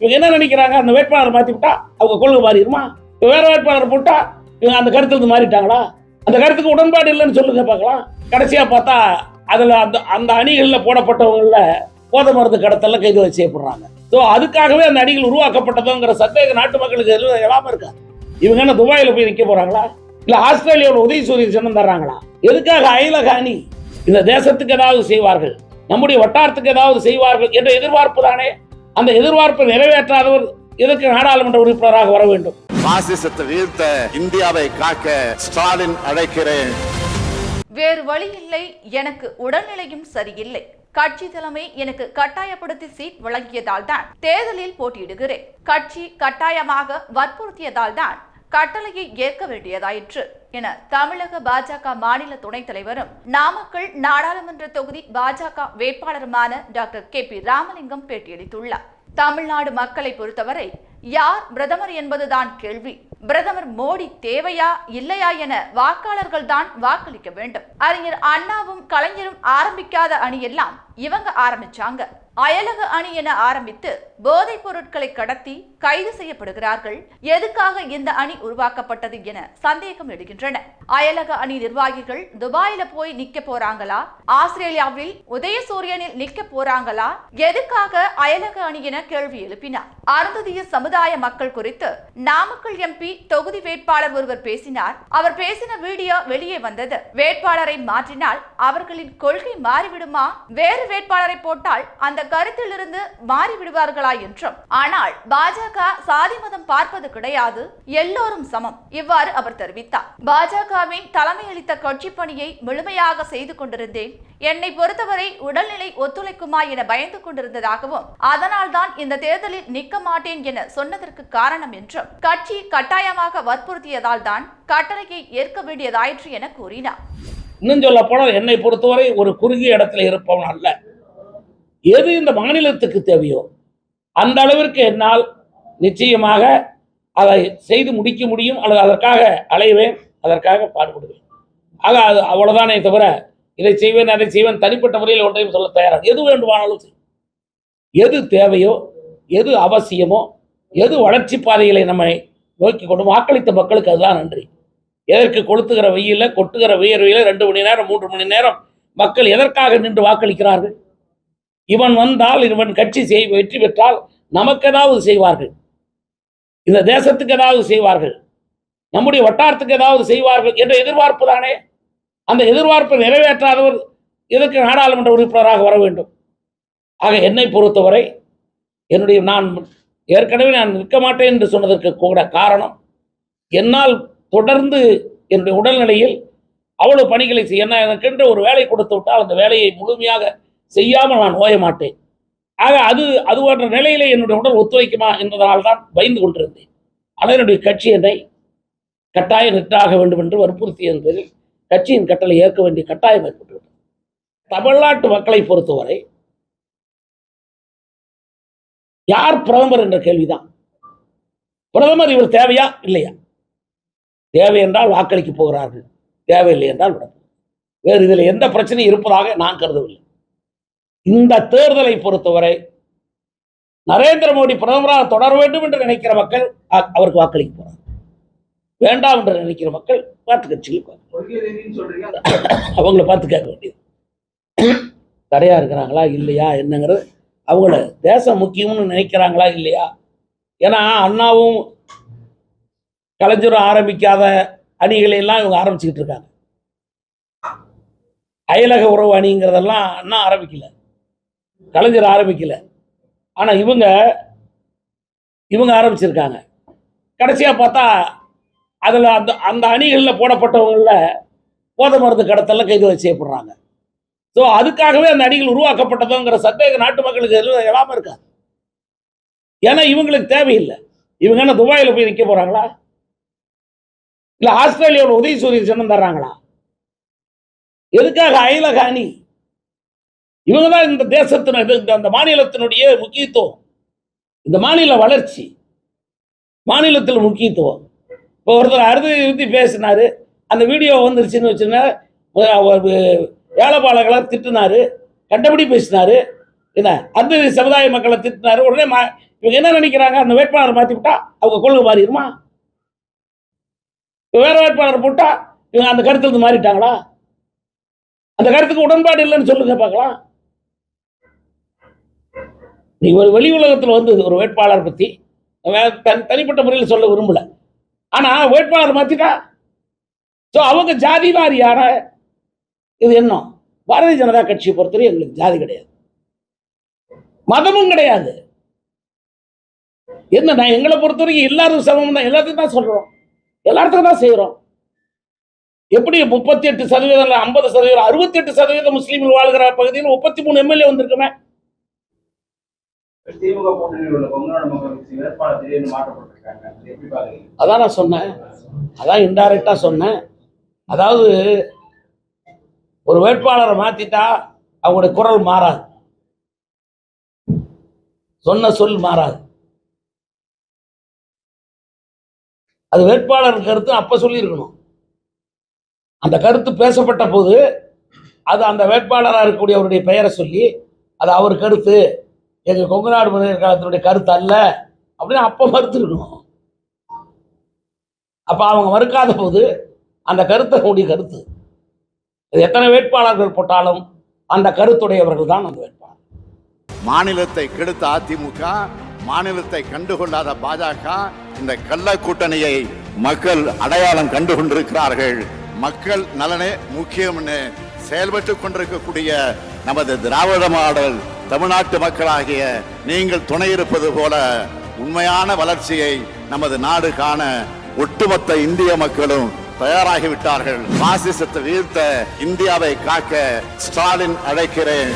இவங்க என்ன நினைக்கிறாங்க? அந்த வேட்பாளரை மாற்றி விட்டா அவங்க கொள்கை மாறிடுமா? இப்போ வேற வேட்பாளர் போட்டா இவங்க அந்த கருத்துக்கு மாறிட்டாங்களா? அந்த கருத்துக்கு உடன்பாடு இல்லைன்னு சொல்லுங்க பார்க்கலாம். கடைசியாக பார்த்தா அதில் அந்த அந்த அணிகளில் போடப்பட்டவங்களில் போதை மருந்து கடத்தல கைது செய்யப்படுறாங்க ஸோ அதுக்காகவே அந்த அணிகள் உருவாக்கப்பட்டதுங்கிற சந்தேக நாட்டு மக்களுக்கு எல்லாம் எழாம இருக்கா? இவங்க என்ன துபாயில் போய் நிற்க போகிறாங்களா இல்லை ஆஸ்திரேலியாவோட உதவி சூரிய சின்னம் தர்றாங்களா? எதுக்காக அயலக அணி இந்த தேசத்துக்கு ஏதாவது செய்வார்கள்? நம்முடைய வட்டாரத்துக்கு ஏதாவது செய்வார்கள் என்ற எதிர்பார்ப்பு தானே? அந்த எதிர்பார்ப்பை நிறைவேற்றாதவர் எதற்கு நாடாளுமன்ற உறுப்பினராக வர வேண்டும். பாசிசத்தை வீழ்த்த இந்தியாவை காக்க ஸ்டாலின் அழைக்கிறேன். வேறு வழி இல்லை. எனக்கு உடல்நிலையும் சரியில்லை. கட்சி தலைமை எனக்கு கட்டாயப்படுத்தி சீட் வழங்கியதால் தான் தேர்தலில் போட்டியிடுகிறேன். கட்சி கட்டாயமாக வற்புறுத்தியதால் தான் கட்டளையை ஏற்க வேண்டியதாயிற்று என தமிழக பாஜக மாநில துணைத் தலைவரும் நாமக்கல் நாடாளுமன்ற தொகுதி பாஜக வேட்பாளருமான டாக்டர் கே பி ராமலிங்கம் பேட்டியளித்துள்ளார். தமிழ்நாடு மக்களை பொறுத்தவரை யார் பிரதமர் என்பதுதான் கேள்வி. பிரதமர் மோடி தேவையா இல்லையா என வாக்காளர்கள் தான் வாக்களிக்க வேண்டும். அறிஞர் அண்ணாவும் கலைஞரும் ஆரம்பிக்காத அணியெல்லாம் இவங்க ஆரம்பிச்சாங்க. அயலக அணி என ஆரம்பித்து போதைப் பொருட்களை கடத்தி கைது செய்யப்படுகிறார்கள். எதுக்காக இந்த அணி உருவாக்கப்பட்டது என சந்தேகம் எழுகின்றன. அயலக அணி நிர்வாகிகள் துபாயில போய் நிக்க போறாங்களா? ஆஸ்திரேலியாவில் உதயசூரியனில் நிக்க போறாங்களா? எதுக்காக அயலக அணி என கேள்வி எழுப்பினார். அருந்ததிய சமுதாய மக்கள் குறித்து நாமக்கல் எம்பி தொகுதி வேட்பாளர் ஒருவர் பேசினார். அவர் பேசின வீடியோ வெளியே வந்தது. வேட்பாளரை மாற்றினால் அவர்களின் கொள்கை மாறிவிடுமா? வேறு வேட்பாளரை போட்டால் அந்த கருத்திலிருந்து மாறிவிடுவார்களா என்றும். ஆனால் பாஜக சாதி மதம் பார்ப்பது கிடையாது. எல்லோரும் சமம். இவ்வாறு அவர் தெரிவித்தார். பாஜகவின் தலைமையளித்த கட்சி பணியை முழுமையாக செய்து கொண்டிருந்தேன். என்னை பொறுத்தவரை உடல்நிலை ஒத்துழைக்குமா என பயந்து கொண்டிருந்ததாகவும் அதனால்தான் இந்த தேர்தலில் நிற்க மாட்டேன் என சொன்னதற்கு காரணம் என்றும் கட்சி கட்டாயமாக வற்புறுத்தியதால் தான் கட்டளையை ஏற்க வேண்டியதாயிற்று என கூறினார். இன்னும் சொல்ல போனால் என்னை பொறுத்தவரை ஒரு குறுகிய இடத்துல இருப்பவன் அல்ல. எது இந்த மாநிலத்துக்கு தேவையோ அந்த அளவிற்கு என்னால் நிச்சயமாக அதை செய்து முடிக்க முடியும் அல்லது அதற்காக அலைவேன் அதற்காக பாடுபடுவேன். ஆக அது அவ்வளவுதானே தவிர இதை செய்வேன் அதை செய்வேன் தனிப்பட்ட முறையில் ஒன்றையும் சொல்ல தயாராக எது வேண்டுமானாலும் எது தேவையோ எது அவசியமோ எது வளர்ச்சி பாதைகளை நம்மை நோக்கி கொண்டு வாக்களித்த மக்களுக்கு அதுதான் நன்றி. எதற்கு கொளுத்துகிற வெயில கொட்டுகிற வியர்வையில் ரெண்டு மணி நேரம் மூன்று மணி நேரம் மக்கள் எதற்காக நின்று வாக்களிக்கிறார்கள்? இவன் வந்தால் இவன் கட்சி செய் வெற்றி பெற்றால் நமக்கு ஏதாவது செய்வார்கள். இந்த தேசத்துக்கு ஏதாவது செய்வார்கள். நம்முடைய வட்டாரத்துக்கு ஏதாவது செய்வார்கள் என்ற எதிர்பார்ப்பு தானே. அந்த எதிர்பார்ப்பை நிறைவேற்றாதவர் எதற்கு நாடாளுமன்ற உறுப்பினராக வர வேண்டும்? ஆக என்னை பொறுத்தவரை என்னுடைய நான் ஏற்கனவே நான் நிற்க மாட்டேன் என்று சொன்னதற்கு கூட காரணம் என்னால் தொடர்ந்து என்னுடைய உடல்நிலையில் அவ்வளவு பணிகளை செய்ய என்ன எனக்கென்று ஒரு வேலை கொடுத்து விட்டால் அந்த வேலையை முழுமையாக செய்யாமல் நான் ஓய மாட்டேன். ஆக அது அது போன்ற நிலையிலே என்னுடைய உடல் ஒத்துழைக்குமா என்பதனால் தான் பயந்து கொண்டிருந்தேன். ஆனால் என்னுடைய கட்சி என்னை கட்டாயம் நிற்றாக வேண்டும் என்று வற்புறுத்தியதன் என்பதில் கட்சியின் கட்டளை ஏற்க வேண்டிய கட்டாயம் ஏற்பட்டுவிட்டது. தமிழ்நாட்டு மக்களை பொறுத்தவரை யார் பிரதமர் என்ற கேள்விதான். பிரதமர் இவர் தேவையா? இல்லையா? தேவை என்றால் வாக்களிக்க போகிறார்கள். தேவையில்லை என்றால் விட வேறு இதில் எந்த பிரச்சனையும் இருப்பதாக நான் கருதவில்லை. இந்த தேர்தலை பொறுத்தவரை நரேந்திர மோடி பிரதமராக தொடர வேண்டும் என்று நினைக்கிற மக்கள் அவருக்கு வாக்களிக்க போறாங்க. வேண்டாம் என்று நினைக்கிற மக்கள் மாற்று கட்சியில் அவங்கள பார்த்து கேட்க வேண்டியது. தடையா இருக்கிறாங்களா? இல்லையா? என்னங்கிறது அவங்கள தேசம் முக்கியம்னு நினைக்கிறாங்களா இல்லையா? ஏன்னா அண்ணாவும் கலைஞரும் ஆரம்பிக்காத அணிகளை எல்லாம் இவங்க ஆரம்பிச்சுக்கிட்டு இருக்காங்க. அயலக உறவு அணிங்கிறதெல்லாம் அண்ணா ஆரம்பிக்கல. கலைஞர் ஆரம்பிக்கல. ஆனா இவங்க இவங்க ஆரம்பிச்சிருக்காங்க. கடைசியா பார்த்தா அதில் அந்த அந்த அணிகளில் போடப்பட்டவங்களில் போத மருந்து கடத்தெல்லாம் கைது செய்யப்படுறாங்க ஸோ அதுக்காகவே அந்த அணிகள் உருவாக்கப்பட்டதுங்கிற சந்தேக நாட்டு மக்களுக்கு எல்லாம் இல்லாமல் இருக்காது. ஏன்னா இவங்களுக்கு தேவையில்லை. இவங்க என்ன துபாயில் போய் நிற்க போகிறாங்களா இல்லை ஆஸ்திரேலியாவோட உதவி சூரிய சின்னம் தர்றாங்களா? எதுக்காக அயலக அணி இவங்க தான் இந்த தேசத்தின இந்த அந்த மாநிலத்தினுடைய முக்கியத்துவம். இந்த மாநில வளர்ச்சி. மாநிலத்தில் முக்கியத்துவம். இப்போ ஒருத்தர் அறுதி இறுதி பேசினார். அந்த வீடியோ வந்துருச்சுன்னு வச்சுன்னா ஏழைப்பாளர்களாக திட்டினாரு கண்டபடி பேசினாரு என்ன அந்த சமுதாய மக்களை திட்டினாரு உடனே மா இவங்க என்ன நினைக்கிறாங்க அந்த வேட்பாளரை மாற்றி விட்டா அவங்க கொள்கை மாறிடுமா? இப்ப வேற வேட்பாளர் போட்டா இவங்க அந்த கருத்துல இருந்து மாறிட்டாங்களா? அந்த கருத்துக்கு உடன்பாடு இல்லைன்னு சொல்லுங்க பார்க்கலாம். நீ ஒரு வெளி உலகத்தில் வந்து ஒரு வேட்பாளர் பற்றி தன் தனிப்பட்ட முறையில் சொல்ல விரும்பல. ஆனால் வேட்பாளர் மாற்றிட்டா ஸோ அவங்க ஜாதி வாரியான இது என்ன? பாரதிய ஜனதா கட்சியை பொறுத்தவரை எங்களுக்கு ஜாதி கிடையாது. மதமும் கிடையாது. என்ன நான் எங்களை பொறுத்தவரைக்கும் எல்லாரும் சமம் தான். எல்லாத்தையும் தான் சொல்றோம். எல்லாத்துக்கும் தான் செய்யறோம் எப்படி முப்பத்தி எட்டு சதவீதம் ஐம்பது சதவீதம் அறுபத்தி எட்டு சதவீதம் முஸ்லீம்கள் வாழ்கிற பகுதியில் முப்பத்தி மூணு எம்எல்ஏ வந்திருக்குமே? அதான் நான் சொன்னேன். அதான் இன்டைரக்டா சொன்னேன். அதாவது ஒரு வேட்பாளரை மாத்திட்டா அவங்களுடைய குரல் மாறாது. சொன்ன சொல் மாறாது. அது வேட்பாளர் கருத்து அப்ப சொல்லியிருக்கணும். அந்த கருத்து பேசப்பட்ட போது அது அந்த வேட்பாளராக இருக்கக்கூடிய அவருடைய பெயரை சொல்லி அது அவர் கருத்து எங்க கொங்குநாடு மனிதர் காலத்தினுடைய கருத்து அல்ல அப்படின்னு அப்ப மறுத்து இருக்கணும் அப்ப அவங்க மறுக்காத போது அந்த கருத்து அவங்களுடைய கருத்து. எத்தனை வேட்பாளர்கள் போட்டாலும் அந்த கருத்துடையவர்கள் தான் அந்த வேட்பாளர். மாநிலத்தை கெடுத்த அதிமுக மாநிலத்தை கண்டுகொள்ளாத பாஜக இந்த கள்ள கூட்டணியை மக்கள் அடையாளம் கண்டு கொண்டிருக்கிறார்கள் மக்கள் நலனே முக்கியம்னு செயல்பட்டு கொண்டிருக்கக்கூடிய நமது திராவிட மாடல் தமிழ்நாட்டு மக்களாகிய நீங்கள் துணை இருப்பது போல உண்மையான வளர்ச்சியை நமது நாடு காண ஒட்டுமொத்த இந்திய மக்களும் தயாராகிவிட்டார்கள். பாசிசத்தை வீழ்த்த இந்தியாவை காக்க ஸ்டாலின் அழைக்கிறேன்.